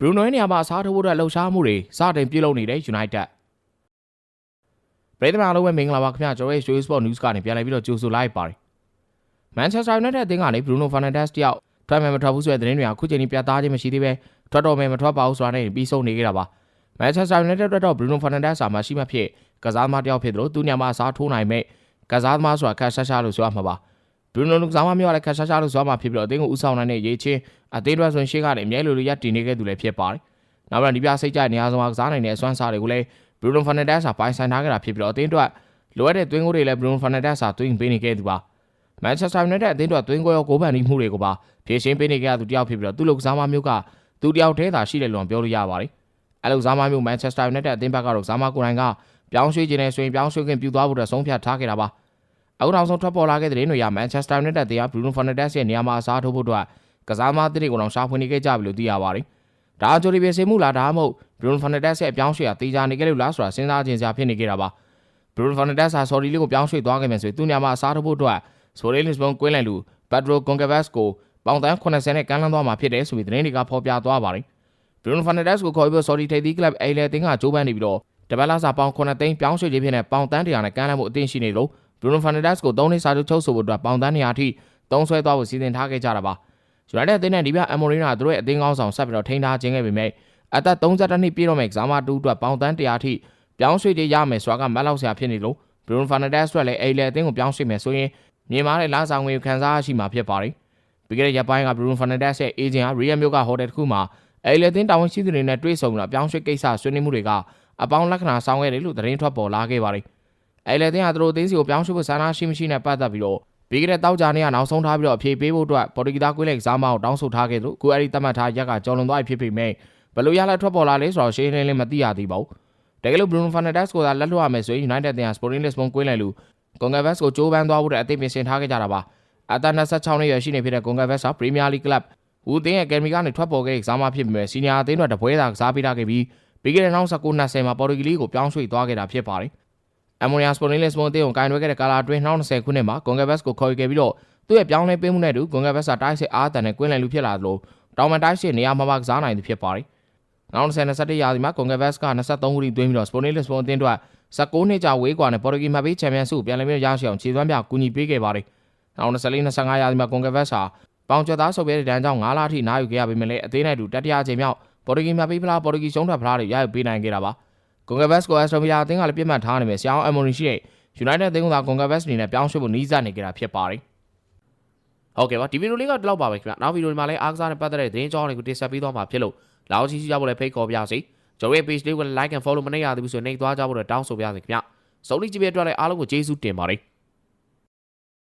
ဘရူနိုရဲ့နေရာမှာအစားထိုးဖို့အတွက်လှုပ်ရှားမှုတွေစတင်ပြုလုပ်နေတဲ့ United ပြည်သူများအားလုံးပဲမင်္ဂလာပါခင်ဗျာကျွန်တော်ရဲ့ Show Sport News ကနေပြန်လည်ပြီးတော့ကြိုဆိုလိုက်ပါတယ် Manchester United အသင်းကနေ Bruno Fernandes တယောက်ထွက်မယ်မထွက်ဘူးဆိုတဲ့သတင်းတွေကအခုချိန်ထိပြသခြင်းမရှိသေးပဲထွက်တော့မယ်မထွက်ပါဘူးဆိုတာနဲ့ပြီးဆုံးနေကြတာပါ Manchester United အတွက်တော့ Bruno Fernandes စာမရှိမှဖြစ်ကစားသမားတယောက်ဖြစ်တယ်လို့သူညမှာအစားထိုးနိုင်မဲ့ကစားသမားဆိုတာခက်ရှားရှားလို့ဆိုရမှာပါ Bruno ကစားသမားမျိုးကလည်းခက်ရှားရှားလို့ဆိုရမှာဖြစ်ပြီးတော့အသင်းကိုဥဆောင်နိုင်တဲ့ရေးချင်းအသင်းအတွက်ဆိုရင်ရှေ့ကနေအမြဲလိုလိုရပ်တည်နေခဲ့သူလည်းဖြစ်ပါတယ်နောက်ပြီးတော့ဒီပြစိတ်ကြနေရာဆောင်ကစားနိုင်တဲ့အစွမ်းစားတွေကိုလည်း Bruno Fernandes ကပိုင်ဆိုင်ထားကြတာဖြစ်ပြီးတော့အသင်းအတွက်လိုအပ်တဲ့သွင်းကိုတွေလည်း Bruno Fernandes ကသွင်းပေးနေခဲ့သူပါ Manchester United အသင်းအတွက်သွင်းကိုရောဂိုးပန်တီးမှုတွေကိုပါဖြည့်ရှင်းပေးနေကြသူတယောက်ဖြစ်ပြီးတော့သူ့လူကစားမမျိုးကသူတယောက်တည်းသာရှိတယ်လို့ပြောလို့ရပါတယ်အဲလိုကစားမမျိုး Manchester United အသင်းဘက်ကတော့ကစားမကိုယ်တိုင်ကပြောင်းရွှေ့ခြင်းနဲ့ဆိုရင်ပြောင်းရွှေ့ခွင့်ပြုသွားဖို့အတွက်ဆုံးဖြတ်ထားခဲ့တာပါ အခုနောက်ဆုံးထွက်ပေါ်လာခဲ့တဲ့တဲ့တွေရ Manchester United တရား Bruno Fernandes ရဲ့နေရာမှာအစားထိုးဖို့အတွက်ကစားမသစ်တွေကိုတော့ရှာဖွေနေခဲ့ကြပြီလို့သိရပါတယ်ဒါအကြိုဒီပြေစင်မှုလားဒါမှမဟုတ် Bruno Fernandes ရဲ့အပြောင်းရွှေ့ကတေချာနေခဲ့လို့လားဆိုတာစဉ်းစားခြင်းစရာဖြစ်နေခဲ့တာပါ Bruno Fernandes ဟာ sorry လေးကိုပြောင်းရွှေ့သွားခဲ့မယ်ဆိုရင်သူ့နေရာမှာအစားထိုးဖို့အတွက်ဆိုရဲလစ်ဘွန်ကွင်းလန်လူ Pedro Goncalves ကိုပေါင်တန်း80နဲ့ကမ်းလှမ်းသွားမှာဖြစ်တယ်ဆိုပြီးသတင်းတွေကဖော်ပြသွားပါတယ်။ Bruno Fernandes ကိုခေါ်ပြီး Saudi ထိပ်သီးကလပ်အိုင်လယ်တင်းကကြိုးပမ်းနေပြီးတော့တပတ်လာစာပေါင်9သိန်းပြောင်းရွှေ့ခြင်းဖြစ်တဲ့ပေါင်တန်း100နဲ့ကမ်းလှမ်းမှုအသင့်ရှိနေလို့ Bruno Fernandes ကို3နှစ်စာချုပ်ချုပ်ဆိုဖို့အတွက်ပေါင်တန်း100အထိသုံးဆွဲသွားဖို့စီစဉ်ထားခဲ့ကြတာပါ။ United အသင်းနဲ့ဒီပြ Amorina သူတို့ရဲ့အသင်းကောင်းဆောင်ဆက်ပြီးတော့ထိန်းထားခြင်းခဲ့ပေမဲ့အသက်32နှစ်ပြည့်တော့မဲ့ကစားမတူအတွက်ပေါင်တန်း100အထိပြောင်းရွှေ့ခြင်းရမယ်ဆိုတာကမတ်လောက်စရာဖြစ်နေလို့ Bruno Fernandes အတွက်လည်းအိမ်လယ်အသင်းကိုပြောင်းရွှေ့မယ်ဆိုရင်မြင်မာတဲ့လာဆောင်ငွေခံစားရရှိမှာဖြစ်ပါတယ်။ပြီးခဲ့တဲ့ရက်ပိုင်းက Bruno Fernandes ရဲ့အေဂျင့်ဟာ Real မြို့ကဟိုတယ်တစ်ခုမှာအိမ်လယ်အသင်းတာဝန်ရှိသူတွေနဲ့တွေ့ဆုံပြီးတော့ပြောင်းရွှေ့ကိစ္စဆွေးနွေးမှုတွေကအပေါင်းလက္ခဏာဆောင်ခဲ့တယ်လို့သတင်းထွက်ပေါ်လာခဲ့ပါတယ်။ အိမ်လယ်အသင်းဟာသူတို့အသင်းစီကိုပြောင်းရွှေ့ဖို့ဆန္ဒရှိမရှိနဲ့ပတ်သက်ပြီးတော့ပြီးခဲ့တဲ့တောက်ကြနေ့ကနောက်ဆုံးထားပြီးတော့အဖြေပေးဖို့အတွက်ပေါ်တူဂီသားကွင်းလက်ကစားမအောင်တောင်းဆိုထားခဲ့သလိုအခုအဲ့ဒီသတ်မှတ်ထားရက်ကကျော်လွန်သွားပြီဖြစ်ပေမဲ့ဘယ်လိုရလက်ထွက်ပေါ်လာလဲဆိုတော့ရှင်းလင်းလင်းမသိရသေးပါဘူး။တကယ်လို့ Bruno Fernandes ကိုသာလက်လွှတ်ရမယ်ဆိုရင် United တင်ဟာ Sporting Lisbon ကွင်းလယ်လူ Goncalves ကိုကြိုးပမ်းသွားဖို့အတွက်အသင်းပြင်ဆင်ထားခဲ့ကြတာပါ။အသက်26နှစ်ရွယ်ရှိနေဖြစ်တဲ့ Goncalves ဟာ Premier League Club ဟူတင်းရဲ့ Academy ကနေထွက်ပေါ်ခဲ့တဲ့ကစားမဖြစ်ပေမဲ့ Senior အသင်းအတွက်တပွဲသာကစားပေးထားခဲ့ပြီးပြီးခဲ့တဲ့နောက်19-20မှာပေါ်တူဂီလီကိုပြောင်းရွှေ့သွားခဲ့တာဖြစ်ပါတယ်။ Amoria Sporting Lisbon အသင်းကိုကင်တွဲခဲ့တဲ့ကာလာအတွင်း2020ခုနှစ်မှာ Goncalves ကိုခေါ်ယူခဲ့ပြီးတော့သူ့ရဲ့ပြောင်းလဲပေးမှုနဲ့အတူ Goncalves ကတိုက်စစ်အားတန်တဲ့ကွင်းလယ်လူဖြစ်လာသလိုတောင်မန်တိုက်စစ်နေရာမှာပါကစားနိုင်သူဖြစ်ပါတယ်။နောက်2021ရာသီမှာ Goncalves က23ခုထိသွင်းပြီးတော့ Sporting Lisbon အသင်းအတွက်16နှစ်ကြာဝေးကွာနဲ့ပေါ်တူဂီမှပေးချန်ပီယံဆုကိုပြန်လည်ပြီးရရှိအောင်ခြေသွမ်းပြကူညီပေးခဲ့ပါတယ်။နောက်24-25ရာသီမှာ Goncalves ဟာပေါင်ကျော်သားဆုပ်ပြဲတဲ့တန်းကြောင့်9လထိနားယူခဲ့ရပေမဲ့လည်းအသေးနဲ့အတူတတိယအချိန်မြောက်ပေါ်တူဂီမှပေးဖလားပေါ်တူဂီရှုံးထွက်ဖလားတွေရယူပေးနိုင်ခဲ့တာပါ။ Goncalves ကို Aston Villa အသင်းကလည်းပြစ်မှတ်ထားနေမယ်ဆရာအောင် Emery ရှိတဲ့ United အသင်းကသာ Goncalves အနေနဲ့ပြောင်းရွှေ့ဖို့နီးစပ်နေကြတာဖြစ်ပါတယ်။ဟုတ်ကဲ့ပါဒီဗီဒီယိုလေးကဒီလောက်ပါပဲခင်ဗျနောက်ဗီဒီယိုဒီမှာလည်းအားကစားနဲ့ပတ်သက်တဲ့သတင်းကြောင်းတွေကိုတင်ဆက်ပေးသွားမှာဖြစ်လို့လာအောင်ရှိရှိကြဖို့လည်းဖိတ်ခေါ်ပါရစေကျွန်တော်ရဲ့ page လေးကို like and follow မနေရသေးဘူးဆိုရင်နှိပ်သွားကြဖို့လည်းတောင်းဆိုပါရစေခင်ဗျစုံလီကြည့်ပြတဲ့အတွက်လည်းအားလုံးကိုကျေးဇူးတင်ပါတယ်